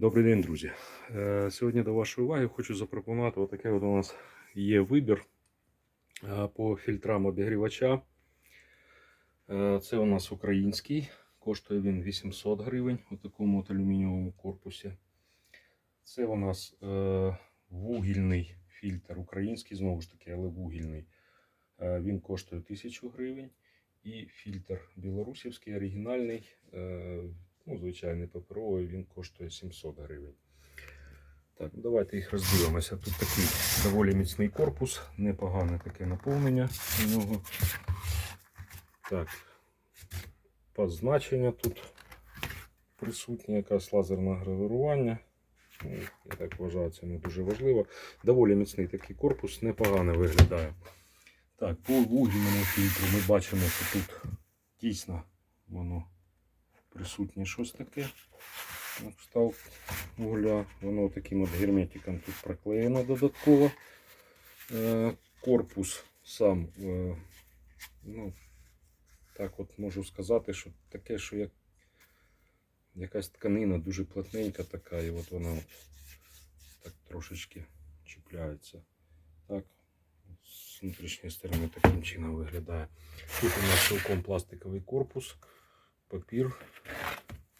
Добрий день, друзі. Е, Сьогодні до вашої уваги хочу запропонувати отаке от у нас є вибір е, по фільтрам обігрівача. Е, Це у нас український, коштує він 800 гривень у такому от алюмінієвому корпусі. Це у нас вугільний фільтр український, знову ж таки, але вугільний. Він коштує 1000 гривень. І фільтр білорусівський, оригінальний, ну, звичайний паперовий, він коштує 700 гривень. Так, давайте їх роздивимося. Тут такий доволі міцний корпус, непогане таке наповнення у нього. Так, позначення тут присутнє, якась лазерне гравірування. Ну, Я так вважаю, це не дуже важливо. Доволі міцний такий корпус, непогано виглядає. Так, по вугільному фільтру ми бачимо, що тут дійсно воно присутнє щось таке. кшталт вугля. Воно таким от герметиком тут проклеєно додатково. Е, Корпус сам, е, ну, так от можу сказати, що таке, що як якась тканина дуже плотненька така, і от вона от так трошечки чіпляється. Так, з внутрішньої сторони таким чином виглядає. Тут у нас цілком пластиковий корпус, папір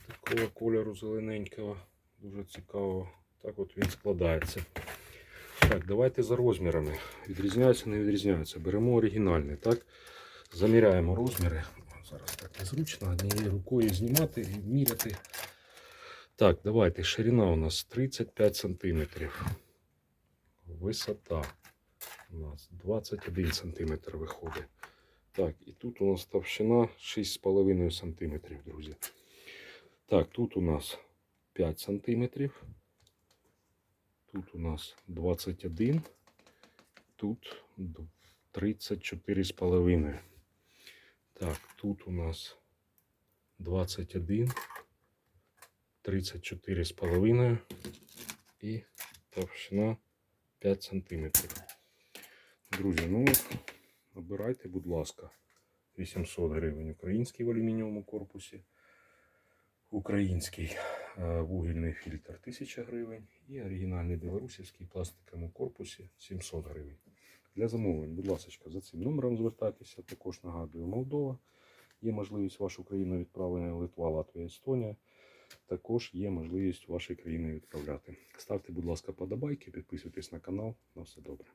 такого кольору зелененького, дуже цікаво. Так от він складається. Так, давайте за розмірами. Відрізняються, не відрізняються. Беремо оригінальний. так? Заміряємо розміри. Зараз так незручно, однією рукою знімати і міряти. Так, давайте. Ширина у нас 35 см. Висота у нас 21 см виходить. Так, і тут у нас товщина 6,5 см, друзі. Так, тут у нас 5 см. Тут у нас 21. Тут 34,5. Так, тут у нас 21. 34,5 і товщина 5 см. Друзі, ну обирайте, будь ласка, 800 гривень український в алюмінієвому корпусі. Український е, вугільний фільтр 1000 гривень і оригінальний білорусівський пластиковому корпусі 700 гривень. Для замовлень, будь ласка, за цим номером звертайтеся. Також нагадую, Молдова. Є можливість вашу країну відправлення Литва, Латвія, Естонія. Також є можливість в вашій країні відправляти. Ставте, будь ласка, подобайки, підписуйтесь на канал. На все добре.